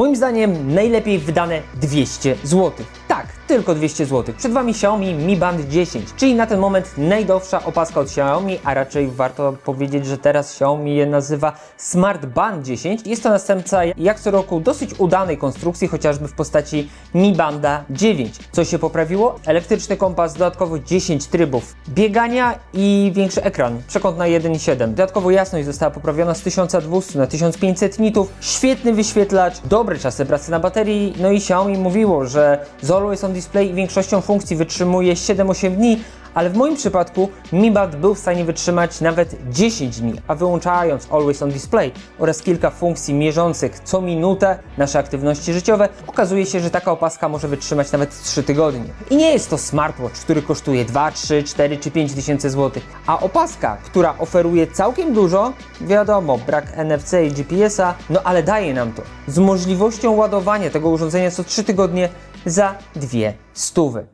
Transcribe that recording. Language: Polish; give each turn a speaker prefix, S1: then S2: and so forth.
S1: Moim zdaniem najlepiej wydane 200 zł. Tylko 200 zł. Przed Wami Xiaomi Mi Band 10, czyli na ten moment najdowsza opaska od Xiaomi, a raczej warto powiedzieć, że teraz Xiaomi je nazywa Smart Band 10. Jest to następca jak co roku dosyć udanej konstrukcji, chociażby w postaci Mi Banda 9. Co się poprawiło? Elektryczny kompas, dodatkowo 10 trybów biegania i większy ekran, przekąt na 1,7. Dodatkowo jasność została poprawiona z 1200 na 1500 nitów, świetny wyświetlacz, dobre czasy pracy na baterii, no i Xiaomi mówiło, że z Always on Display większością funkcji wytrzymuje 7-8 dni, ale w moim przypadku Mi Band był w stanie wytrzymać nawet 10 dni, a wyłączając Always on Display oraz kilka funkcji mierzących co minutę nasze aktywności życiowe, okazuje się, że taka opaska może wytrzymać nawet 3 tygodnie. I nie jest to smartwatch, który kosztuje 2, 3, 4 czy 5 tysięcy złotych, a opaska, która oferuje całkiem dużo, wiadomo, brak NFC i GPS-a, no ale daje nam to z możliwością ładowania tego urządzenia co 3 tygodnie za dwie stówy.